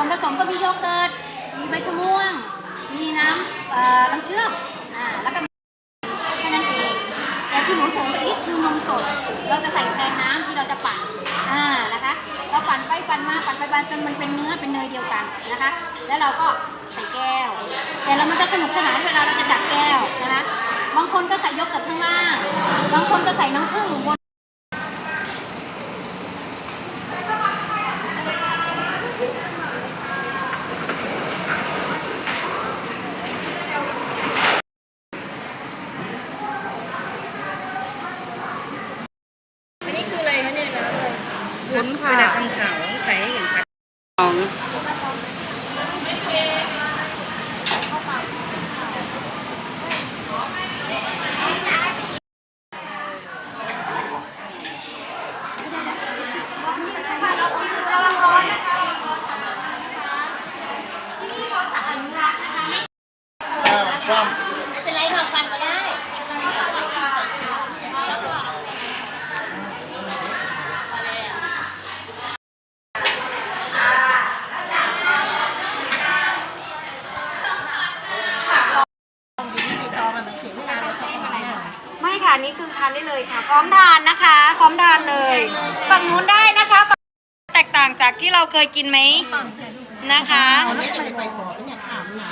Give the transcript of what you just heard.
วนผสมก็มีโยเกิร์ต มีใบชะม่วง มีน้ำเอ่อน้ำเชื่อมอ่าแล้วก็แค่นั้นเอง แต่ที่หนูเสริมไปอีกคือนมสด เราจะใส่แทนน้ำที่เราจะปั่น อ่า นะคะเราปั่นไปปั่นมาปั่นไปปั่นจนมันเป็นเนื้อเป็นเนยเดียวกันนะคะ แล้วเราก็ใส่แก้ว แต่เรามันจะสนุกสนานเวลาเราจะจัดแก้วนะคะ บางคนก็ใส่ยกกับข้างล่าง บางคนก็ใส่น้ำผึ้งบนนี้คืออะไรคะเนี่ยนะ วุ้นค่ะเวลาทำข่าวต้องใส่ให้เห็นชัดของไม่เป็นไรค่ะฟันก็ได้ ไม่ ค่ะนี่คือทานได้เลยค่ะ พร้อมทานนะคะ พร้อมทานเลยฝั่งนู้นได้นะคะฝั่งแตกต่างจากที่เราเคยกินไหมนะคะไม่จะไปไปขอเนี่ยถามหนา